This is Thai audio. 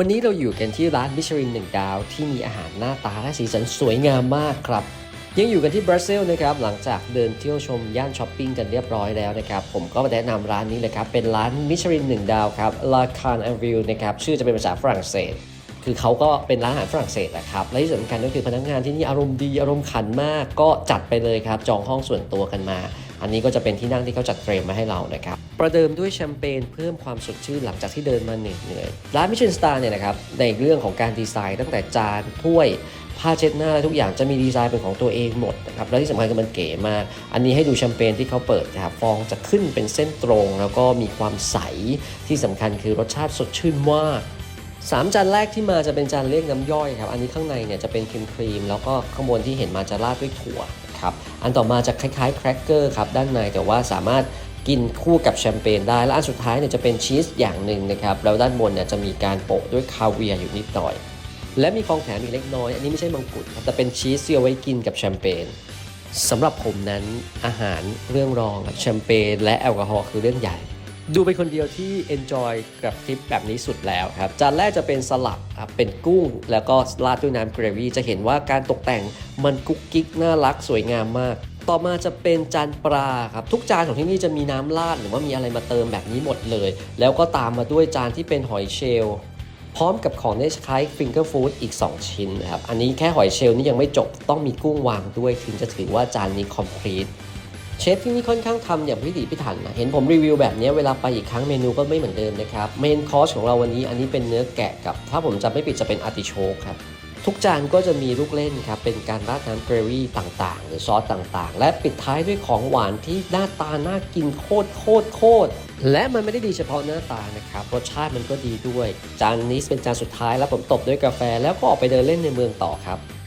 วันนี้เราอยู่กันที่ร้านมิชลินหนึ่งดาว ที่มีอาหารหน้าตาและสีสันสวยงามมากครับ ยังอยู่กันที่บราซิลนะครับหลังจากเดินเที่ยวชมย่านช้อปปิ้งกันเรียบร้อยแล้วนะครับ ผมก็มาแนะนำร้านนี้เลยครับ เป็นร้านมิชลินหนึ่งดาวครับ La Can a v i l นะครับชื่อจะเป็นภาษาฝรั่งเศส คือเขาก็เป็นร้านอาหารฝรั่งเศสนะครับและที่สำคัญก็คือพนักงานที่นี่อารมณ์ดีอารมณ์ขันมาก ก็จัดไปเลยครับจองห้องส่วนตัวกันมา อันนี้ก็จะเป็นที่นั่งที่เขาจัดเตรียมมาให้เรานะครับประเดิมด้วยแชมเปญเพิ่มความสดชื่นหลังจากที่เดินมาเหนื่อยๆร้านมิชลินสตาร์เนี่ยนะครับในเรื่องของการดีไซน์ตั้งแต่จานถ้วยผ้าเช็ดหน้าทุกอย่างจะมีดีไซน์เป็นของตัวเองหมดนะครับและที่สำคัญคือมันเก๋มาก อันนี้ให้ดูแชมเปญที่เขาเปิดนะครับฟองจะขึ้นเป็นเส้นตรง แล้วก็มีความใสที่สำคัญคือรสชาติสดชื่นมาก สามจานแรกที่มาจะเป็นจานเรียกน้ำย่อยครับ อันนี้ข้างในเนี่ยจะเป็นครีมครีมแล้วก็ข้างบนที่เห็นมาจะราดด้วยถั่วครับ อันต่อมาจะคล้ายๆแครกเกอร์ครับด้านในแต่ว่าสามารถกินคู่กับแชมเปญได้ และอันสุดท้ายเนี่ยจะเป็นชีสอย่างหนึ่งนะครับ แล้วด้านบนเนี่ยจะมีการโปะด้วยคาเวียร์อยู่นิดหน่อย และมีของแถมอีกเล็กน้อย อันนี้ไม่ใช่มังคุดครับแต่เป็นชีสที่เอาไว้กินกับแชมเปญสำหรับผมนั้นอาหารเรื่องรองแชมเปญและแอลกอฮอล์คือเรื่องใหญ่ ดูเป็นคนเดียวที่ enjoy กับทริปแบบนี้สุดแล้วครับ จานแรกจะเป็นสลัดครับเป็นกุ้ง แล้วก็ราดด้วยน้ำเกรวี่จะเห็นว่าการตกแต่งมันกุ๊กกิ๊กน่ารักสวยงามมาก ต่อมาจะเป็นจานปลาครับ ทุกจานของที่นี่จะมีน้ำราดหรือว่ามีอะไรมาเติมแบบนี้หมดเลย แล้วก็ตามมาด้วยจานที่เป็นหอยเชลล์พร้อมกับของที่คล้ายฟิงเกอร์ฟู้ดอีก 2 ชิ้นนะครับ อันนี้แค่หอยเชลล์นี่ยังไม่จบต้องมีกุ้งวางด้วย ถึงจะถือว่าจานนี้ complete เชฟที่นี่ค่อนข้างทำอย่างพิถีพิถันนะเห็นผมรีวิวแบบนี้เวลาไปอีกครั้งเมนูก็ไม่เหมือนเดิมนะครับเมนคอร์สของเราวันนี้อันนี้เป็นเนื้อแกะกับ ถ้าผมจำไม่ผิดจะเป็นอาร์ติโชกครับทุกจานก็จะมีลูกเล่นครับ เป็นการราดน้ำเกรวี่ต่างๆ หรือซอสต่างๆ และปิดท้ายด้วยของหวานที่หน้าตาน่ากินโคตรโคตรโคตรและมันไม่ได้ดีเฉพาะหน้าตานะครับ รสชาติมันก็ดีด้วย จานนี้เป็นจานสุดท้ายแล้วผมตบด้วยกาแฟแล้วก็ออกไปเดินเล่นในเมืองต่อครับ